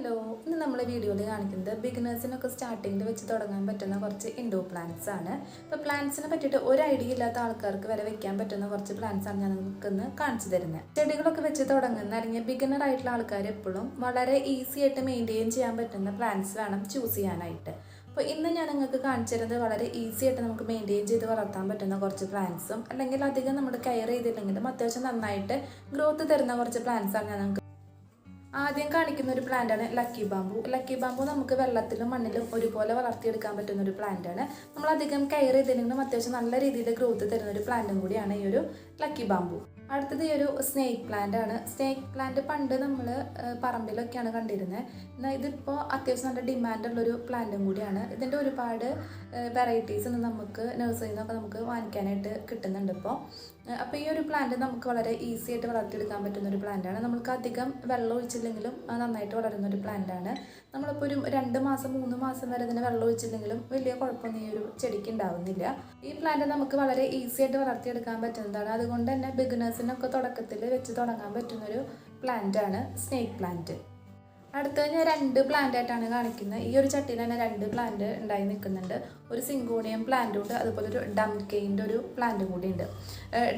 Hello ഇന്ന് നമ്മൾ വീഡിയോയിൽ കാണിക്കുന്നത് ബിഗിനേഴ്സിനൊക്കെ സ്റ്റാർട്ടിങ്ങിൽ വെച്ച് തുടങ്ങാൻ പറ്റുന്ന കുറച്ച് ഇൻഡോർ പ്ലാന്റ്സ് ആണ്. ഇപ്പോൾ പ്ലാന്റ്സിനെ പറ്റിയിട്ട് ഒരു ഐഡിയ ഇല്ലാത്ത ആൾക്കാർക്ക് വരെ വെക്കാൻ പറ്റുന്ന കുറച്ച് പ്ലാന്റ്സ് ആണ് ഞാൻ നിങ്ങൾക്ക് ഇന്ന് കാണിച്ചു തരുന്നത് ചെടികളൊക്കെ വെച്ച് തുടങ്ങുന്ന അല്ലെങ്കിൽ ബിഗിനർ ആയിട്ടുള്ള ആൾക്കാർ എപ്പോഴും വളരെ ഈസി ആയിട്ട് മെയിന്റെയിൻ ചെയ്യാൻ പറ്റുന്ന പ്ലാന്റ്സ് വേണം ചൂസ് ചെയ്യാനായിട്ട്. അപ്പോൾ ഇന്ന് ഞാൻ നിങ്ങൾക്ക് കാണിച്ചു തരുന്നത് വളരെ ഈസി ആയിട്ട് നമുക്ക് മെയിന്റെയിൻ ചെയ്ത് വളർത്താൻ പറ്റുന്ന കുറച്ച് പ്ലാന്റ്സും അല്ലെങ്കിൽ അധികം നമ്മൾ കെയർ ചെയ്തില്ലെങ്കിലും അത്യാവശ്യം നന്നായിട്ട് ഗ്രോത്ത് തരുന്ന കുറച്ച് പ്ലാന്റ്സ് ആണ് ഞാൻ നിങ്ങൾക്ക് ആദ്യം കാണിക്കുന്ന ഒരു പ്ലാന്റ് ആണ് ലക്കി ബാമ്പു ലക്കി ബാമ്പു നമുക്ക് വെള്ളത്തിലും മണ്ണിലും ഒരുപോലെ വളർത്തിയെടുക്കാൻ പറ്റുന്ന ഒരു പ്ലാന്റാണ് നമ്മൾ അധികം കെയർ ചെയ്തില്ലെങ്കിലും അത്യാവശ്യം നല്ല രീതിയിൽ ഗ്രോത്ത് തരുന്ന ഒരു പ്ലാന്റും കൂടിയാണ് ഈ ഒരു ലക്കി ബാമ്പു അടുത്തത് ഈ ഒരു സ്നേക്ക് പ്ലാന്റ് ആണ്. സ്നേക്ക് പ്ലാന്റ് പണ്ട് നമ്മൾ പറമ്പിലൊക്കെയാണ് കണ്ടിരുന്നത്. എന്നാൽ ഇതിപ്പോൾ അത്യാവശ്യം നല്ല ഡിമാൻഡുള്ളൊരു പ്ലാന്റും കൂടിയാണ്. ഇതിന്റെ ഒരുപാട് വെറൈറ്റീസ് നമുക്ക് നഴ്സറിയിൽ നിന്നൊക്കെ നമുക്ക് വാങ്ങിക്കാനായിട്ട് കിട്ടുന്നുണ്ട് ഇപ്പോൾ അപ്പോൾ ഈ ഒരു പ്ലാന്റ് നമുക്ക് വളരെ ഈസി ആയിട്ട് വളർത്തിയെടുക്കാൻ പറ്റുന്ന ഒരു പ്ലാന്റാണ് നമുക്ക് അധികം വെള്ളം ഒഴിച്ചില്ലെങ്കിലും നന്നായിട്ട് വളരുന്ന ഒരു പ്ലാന്റാണ് നമ്മളിപ്പോൾ ഒരു രണ്ട് മാസം മൂന്ന് മാസം വരെ ഇതിന് വെള്ളം ഒഴിച്ചില്ലെങ്കിലും വലിയ കുഴപ്പമൊന്നും ഈ ഒരു ചെടിക്ക് ഉണ്ടാവുന്നില്ല. ഈ പ്ലാന്റ് നമുക്ക് വളരെ ഈസി ആയിട്ട് വളർത്തിയെടുക്കാൻ പറ്റുന്നതാണ്. അതുകൊണ്ട് തന്നെ ബിഗിനേഴ്സിനൊക്കെ തുടക്കത്തിൽ വെച്ച് തുടങ്ങാൻ പറ്റുന്ന പറ്റുന്നൊരു പ്ലാന്റാണ് സ്നേക്ക് പ്ലാന്റ് അടുത്തത് ഞാൻ രണ്ട് പ്ലാന്റ് ആയിട്ടാണ് കാണിക്കുന്നത്. ഈ ഒരു ചട്ടിയിൽ തന്നെ രണ്ട് പ്ലാന്റ് ഉണ്ടായി നിൽക്കുന്നുണ്ട്. ഒരു സിങ്കോണിയം പ്ലാന്റും ഉണ്ട് അതുപോലെ ഒരു ഡം കെയിന്റെ ഒരു പ്ലാന്റും കൂടി ഉണ്ട്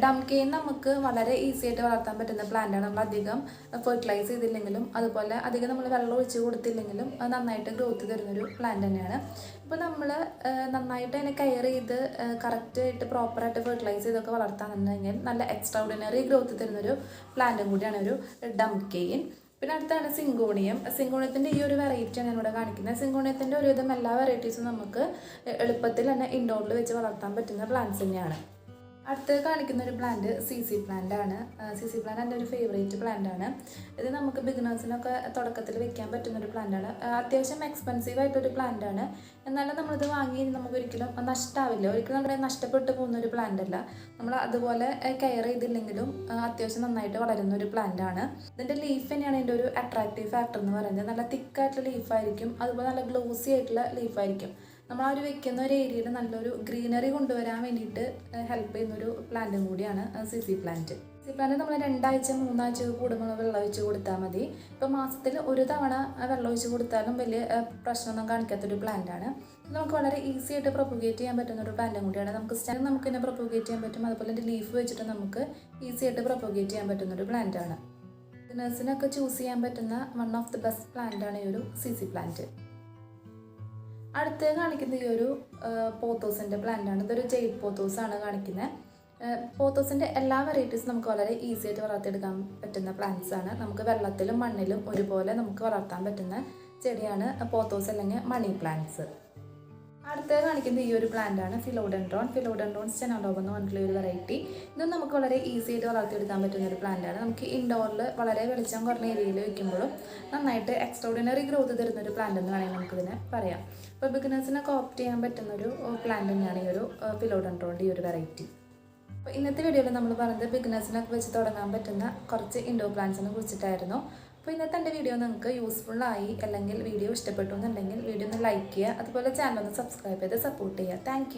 ഡം കെയിൻ നമുക്ക് വളരെ ഈസി ആയിട്ട് വളർത്താൻ പറ്റുന്ന പ്ലാന്റാണ് നമ്മൾ അധികം ഫെർട്ടിലൈസ് ചെയ്തില്ലെങ്കിലും അതുപോലെ അധികം നമ്മൾ വെള്ളം ഒഴിച്ച് കൊടുത്തില്ലെങ്കിലും അത് നന്നായിട്ട് ഗ്രോത്ത് തരുന്നൊരു പ്ലാന്റ് തന്നെയാണ്. ഇപ്പോൾ നമ്മൾ നന്നായിട്ട് അതിനെ കെയർ ചെയ്ത് കറക്റ്റായിട്ട് പ്രോപ്പറായിട്ട് ഫെർട്ടിലൈസ് ചെയ്തൊക്കെ വളർത്താൻ കഴിഞ്ഞാൽ നല്ല എക്സ്ട്രാ ഓർഡിനറി ഗ്രോത്ത് തരുന്നൊരു പ്ലാന്റും കൂടിയാണ് ഒരു ഡം കെയിൻ പിന്നെ അടുത്താണ് സിങ്കോണിയം. സിങ്കോണിയത്തിന്റെ ഈ ഒരു വെറൈറ്റിയാണ് ഞാൻ ഇവിടെ കാണിക്കുന്നത്. സിങ്കോണിയത്തിന്റെ ഒരുവിധം എല്ലാ വെറൈറ്റീസും നമുക്ക് എളുപ്പത്തിൽ തന്നെ ഇൻഡോറിൽ വെച്ച് വളർത്താൻ പറ്റുന്ന പ്ലാന്റ്സ് തന്നെയാണ്. അടുത്ത് കാണിക്കുന്ന ഒരു പ്ലാന്റ് സി സി പ്ലാന്റ് ആണ്. സി സി പ്ലാന്റ് എന്റെ ഒരു ഫേവറേറ്റ് പ്ലാന്റ് ആണ്. ഇത് നമുക്ക് ബിഗിനേഴ്സിനൊക്കെ തുടക്കത്തിൽ വെക്കാൻ പറ്റുന്ന ഒരു പ്ലാന്റ് ആണ് അത്യാവശ്യം എക്സ്പെൻസീവ് ആയിട്ടൊരു പ്ലാന്റ് ആണ്. എന്നാലും നമ്മളിത് വാങ്ങി നമുക്ക് ഒരിക്കലും നഷ്ടമാവില്ല ഒരിക്കലും നമ്മുടെ നഷ്ടപ്പെട്ടു പോകുന്ന ഒരു പ്ലാന്റ് അല്ല. നമ്മൾ അതുപോലെ കെയർ ചെയ്തില്ലെങ്കിലും അത്യാവശ്യം നന്നായിട്ട് വളരുന്ന ഒരു പ്ലാന്റ് ആണ്. ഇതിന്റെ ലീഫ് തന്നെയാണ് ഇതിന്റെ ഒരു അട്രാക്റ്റീവ് ഫാക്ടർ എന്ന് പറയുന്നത്. നല്ല തിക്കായിട്ടുള്ള ലീഫായിരിക്കും അതുപോലെ നല്ല ഗ്ലോസി ആയിട്ടുള്ള ലീഫായിരിക്കും നമ്മൾ ആ ഒരു വെക്കുന്ന ഒരു ഏരിയയിൽ നല്ലൊരു ഗ്രീനറി കൊണ്ടുവരാൻ വേണ്ടിയിട്ട് ഹെൽപ്പ് ചെയ്യുന്ന ഒരു പ്ലാന്റും കൂടിയാണ് Z Z plant Z plant നമ്മൾ രണ്ടാഴ്ച മൂന്നാഴ്ച കൂടുമ്പോൾ വെള്ളം ഒഴിച്ച് കൊടുത്താൽ മതി. ഇപ്പോൾ മാസത്തിൽ ഒരു തവണ വെള്ളം ഒഴിച്ച് കൊടുത്താലും വലിയ പ്രശ്നമൊന്നും കാണിക്കാത്തൊരു പ്ലാന്റാണ് നമുക്ക് വളരെ ഈസി ആയിട്ട് പ്രൊപ്പഗേറ്റ് ചെയ്യാൻ പറ്റുന്ന ഒരു പ്ലാന്റും കൂടിയാണ്. നമുക്ക് സ്റ്റാൻഡ് നമുക്ക് തന്നെ പ്രൊപ്പഗേറ്റ് ചെയ്യാൻ പറ്റും. അതുപോലെ തന്നെ ലീഫ് വെച്ചിട്ട് നമുക്ക് ഈസി ആയിട്ട് പ്രൊപ്പഗേറ്റ് ചെയ്യാൻ പറ്റുന്ന ഒരു പ്ലാന്റാണ് ബിസിനസ്സിനൊക്കെ ചൂസ് ചെയ്യാൻ പറ്റുന്ന വൺ ഓഫ് ദി ബെസ്റ്റ് പ്ലാന്റാണ് ഈ ഒരു സി സി പ്ലാന്റ് അടുത്ത് കാണിക്കുന്ന ഈ ഒരു പോത്തോസിന്റെ പ്ലാന്റാണ് ഇതൊരു പോത്തോസ് ആണ് കാണിക്കുന്നത് പോത്തോസിന്റെ എല്ലാ വെറൈറ്റീസും നമുക്ക് വളരെ ഈസി ആയിട്ട് വളർത്തിയെടുക്കാൻ പറ്റുന്ന പ്ലാന്റ്സ് ആണ്. നമുക്ക് വെള്ളത്തിലും മണ്ണിലും ഒരുപോലെ നമുക്ക് വളർത്താൻ പറ്റുന്ന ചെടിയാണ് പോത്തോസ് അല്ലെങ്കിൽ മണി പ്ലാന്റ്സ് അടുത്തത് കാണിക്കുന്ന ഈ ഒരു പ്ലാന്റ് ആണ്. ഫിലോഡൻഡ്രോൺ ഫിലോഡൻഡ്രോൺ സ്റ്റെനോഡോബ് എന്ന് പറഞ്ഞിട്ടുള്ള ഒരു വെറൈറ്റി ഇതും നമുക്ക് വളരെ ഈസി ആയിട്ട് വളർത്തിയെടുക്കാൻ പറ്റുന്ന ഒരു പ്ലാന്റ് ആണ്. നമുക്ക് ഇൻഡോറിൽ വളരെ വെളിച്ചം കുറഞ്ഞ ഏരിയയിൽ വെക്കുമ്പോഴും നന്നായിട്ട് എക്സ്ട്രോഡിനറി ഗ്രോത്ത് തരുന്ന ഒരു പ്ലാന്റ് എന്ന് വേണമെങ്കിൽ നമുക്കിതിനെ പറയാം. അപ്പോൾ ബിഗിനേഴ്സിനെ ഓപ്റ്റ് ചെയ്യാൻ പറ്റുന്ന ഒരു പ്ലാന്റ് തന്നെയാണ് ഈ ഒരു ഫിലോഡൻഡ്രോണിന്റെ ഈ ഒരു വെറൈറ്റി അപ്പോൾ ഇന്നത്തെ വീഡിയോയിൽ നമ്മൾ പറഞ്ഞത് ബിഗിനേഴ്സിനൊക്കെ വെച്ച് തുടങ്ങാൻ പറ്റുന്ന കുറച്ച് ഇൻഡോർ പ്ലാന്റ്സിനെ കുറിച്ചിട്ടായിരുന്നു. അപ്പോൾ ഇന്നത്തെ എന്റെ വീഡിയോ നിങ്ങൾക്ക് യൂസ്ഫുള്ളായി അല്ലെങ്കിൽ വീഡിയോ ഇഷ്ടപ്പെട്ടു എന്നുണ്ടെങ്കിൽ വീഡിയോ ഒന്ന് ലൈക്ക് ചെയ്യുക. അതുപോലെ ചാനൽ ഒന്ന് സബ്സ്ക്രൈബ് ചെയ്ത് സപ്പോർട്ട് ചെയ്യുക. താങ്ക്